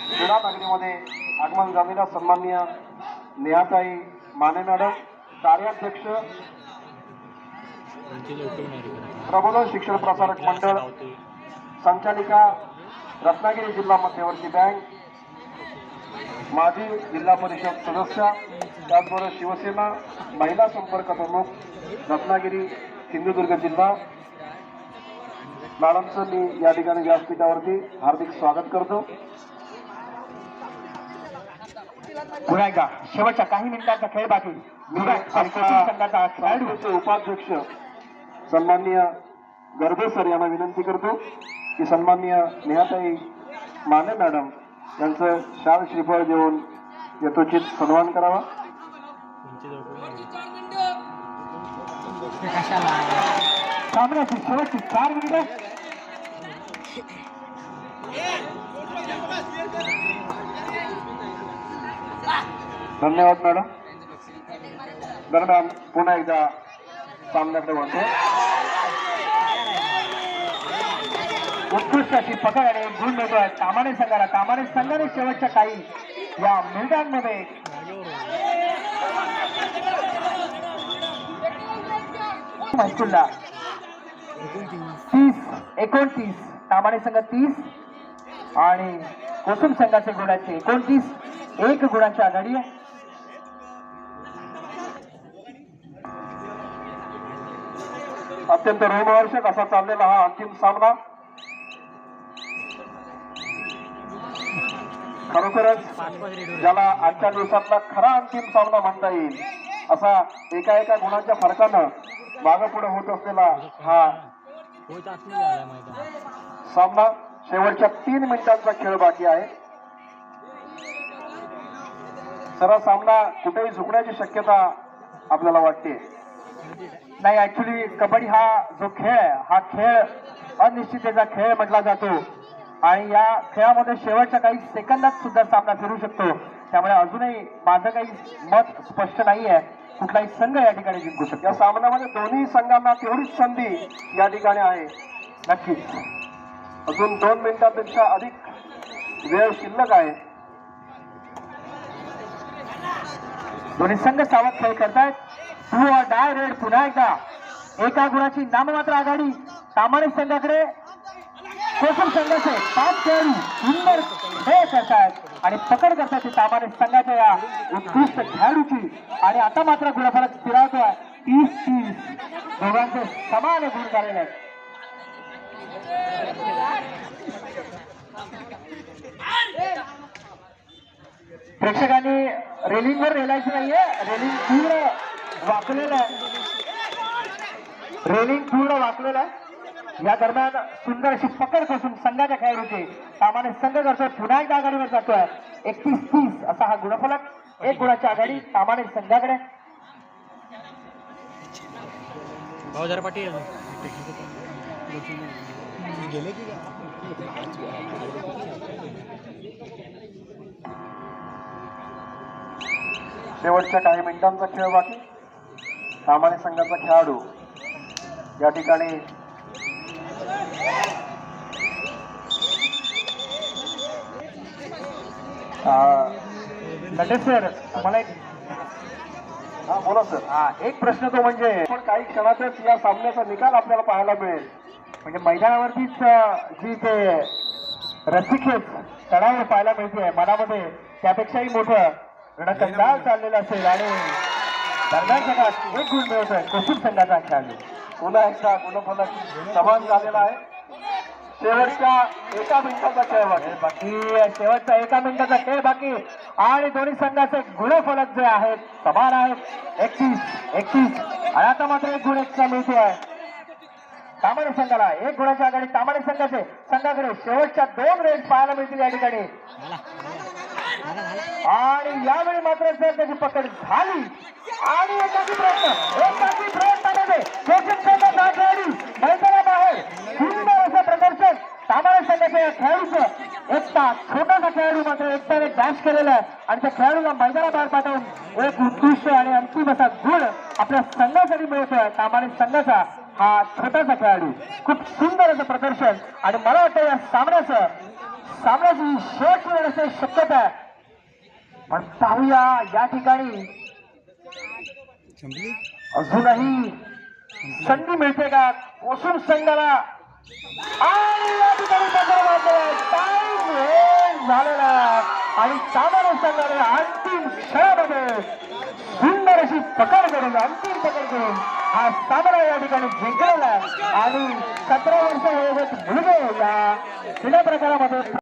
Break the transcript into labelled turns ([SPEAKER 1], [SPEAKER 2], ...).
[SPEAKER 1] क्रीडा नगरीमध्ये आगमन झालेल्या सन्माननीय नेहाताई माने मॅडम कार्याध्यक्ष प्रबोधन शिक्षण प्रसारक मंडळ संचालिका रत्नागिरी जिल्हा मध्यवर्ती बँक माजी जिल्हा परिषद सदस्य त्याचबरोबर शिवसेना महिला संपर्क प्रमुख रत्नागिरी सिंधुदुर्ग जिल्हा. मॅडमचं मी या ठिकाणी व्यासपीठावरती हार्दिक स्वागत करतो.
[SPEAKER 2] पुन्हा एकदा शेवटच्या काही मिनिटांचा खेळ बाकी संघाचा खेळाडू.
[SPEAKER 1] उपाध्यक्ष सन्माननीय गर्भे सर यांना विनंती करतो की सन्माननीय नेहाताई माने मॅडम यांचं शाल श्रीफळ देऊन यथोचित सन्मान करावा.
[SPEAKER 2] सामन्याची शेवटची चार मिनिटं.
[SPEAKER 1] धन्यवाद मॅडम दरम्यान पुन्हा एकदा सामन्याकडे बोलतो
[SPEAKER 2] उत्कृष्ट अशी पकड आणि एक गुण मिळतोय कामाने संघाला कामाने संघाने शेवटच्या काही या मिनिटांमध्ये हायस्कूलला तीस एकोणतीस कामाने संघ तीस आणि कोसुम संघाचे गुणाचे एकोणतीस. एक गुणाची आघाडी आहे
[SPEAKER 1] अत्यंत रोमहर्षक असा चाललेला हा अंतिम सामना. खरोखरच ज्याला आजच्या दिवसातला खरा अंतिम सामना म्हणता येईल असा एका एका गुणांच्या फरकानं मागे पुढे होत असलेला हा सामना शेवटच्या तीन मिनिटांचा खेळ बाकी आहे. सर्व सामना कुठेही झुकण्याची शक्यता आपल्याला वाटते.
[SPEAKER 2] नाही ऍक्च्युली कबड्डी हा जो खेळ आहे हा खेळ अनिश्चिततेचा खेळ म्हटला जातो. आणि या खेळामध्ये शेवटच्या काही सेकंदात सुद्धा सामना फिरू शकतो. त्यामुळे अजूनही माझं काही मत स्पष्ट नाही आहे कुठलाही संघ या ठिकाणी जिंकू शकतो.
[SPEAKER 1] या सामन्यामध्ये दोन्ही संघांना तेवढीच संधी या ठिकाणी आहे.
[SPEAKER 2] नक्कीच.
[SPEAKER 1] अजून दोन मिनिटांपेक्षा अधिक वेळ शिल्लक आहे.
[SPEAKER 2] दोन्ही संघ सावध खेळ करतायत. टू डाय रेड पुन्हा एकदा. एका गुणाची नाममात्र आघाडी तामाणे संघाकडे. कोसम संघाचे पाच खेळाडू सुंदर खेळ करतायत. आणि पकड करतात ते तामाणे संघाच्या या उत्कृष्ट खेळाडूची. आणि आता मात्र गुणफलक स्थिरावतोय तीस तीस. दोघांचे समान गुण झालेले आहेत. प्रेक्षकांनी रेलिंगवर रेलायचं नाहीये. रेलिंग तीव्र वाकलेलं आहे. रेलिंग पूर्ण वाकलेलं आहे. या दरम्यान सुंदर अशी पकड कसून संघाच्या खेळाडूची सामान्य संघ करतोय पुन्हा एकदा आघाडीवर जातोय एकतीस तीस असा हा गुणफलक एक गुणाची आघाडी सामान्य संघाकडे.
[SPEAKER 1] शेवटच्या काही मिनिटांचा खेळ बाकी. सामान्य संघाचा खेळाडू या ठिकाणी
[SPEAKER 2] सर मला एक
[SPEAKER 1] हा बोला सर.
[SPEAKER 2] हा, एक प्रश्न तो म्हणजे
[SPEAKER 1] पण काही क्षणातच या सामन्याचा निकाल आपल्याला पाहायला मिळेल.
[SPEAKER 2] म्हणजे मैदानावरतीच जी ते रसिकेच चढावर पाहायला मिळते मनामध्ये त्यापेक्षाही मोठं रणकंदाल चाललेलं असेल आणि दरम्यानच्या काळात एक गुण मिळतोय कोसूर संघाचा खेळाडू.
[SPEAKER 1] पुन्हा एकदा गुणफलक समान झालेला आहे. शेवटच्या एका मिनिटाचा खेळ बाकी.
[SPEAKER 2] बाकी. शेवटचा एका मिनिटाचा खेळ बाकी. आणि दोन्ही संघाचे गुणफलक जे आहेत समान आहेत. एकतीस एकतीस. आणि आता मात्र एक गुण एक्स्ट्रा मिळतोय. तामाणे संघाला एक गुणाची आघाडी तामाणे संघाचे संघाकडे शेवटच्या दोन रेड पाहायला मिळतील या ठिकाणी. आणि यावेळी मात्र जर त्याची पकड झाली आणि एकाची प्रयत्न एकाची प्रयत्नामध्ये कोचिंग संघाचा हा खेळाडू मैदानाबाहेर सुंदर असं प्रदर्शन सामान्य संघाच्या या खेळाडूचं. एकटा छोटासा खेळाडू मात्र एकट्याने डॅश केलेला आहे. आणि त्या खेळाडूला मैदानाबाहेर पाठवून एक उत्कृष्ट आणि अंतिम असा गुण आपल्या संघासाठी मिळतोय तामाणे संघाचा हा छोटासा खेळाडू. खूप सुंदर असं प्रदर्शन. आणि मला वाटतं या सामन्याचं सामन्याची शेवट मिळण्याची शक्यता आहे. पण पाहूया या ठिकाणी अजूनही संधी मिळते का कोसूर संघाला झालेला आणि सामान्य संघाने अंतिम क्षणामध्ये सुंदर अशी पकड करून अंतिम पकड करून हा सामना या ठिकाणी जिंकलेला आणि सतरा वर्ष वयोगत मुलगे या क्रीडा प्रकारामध्ये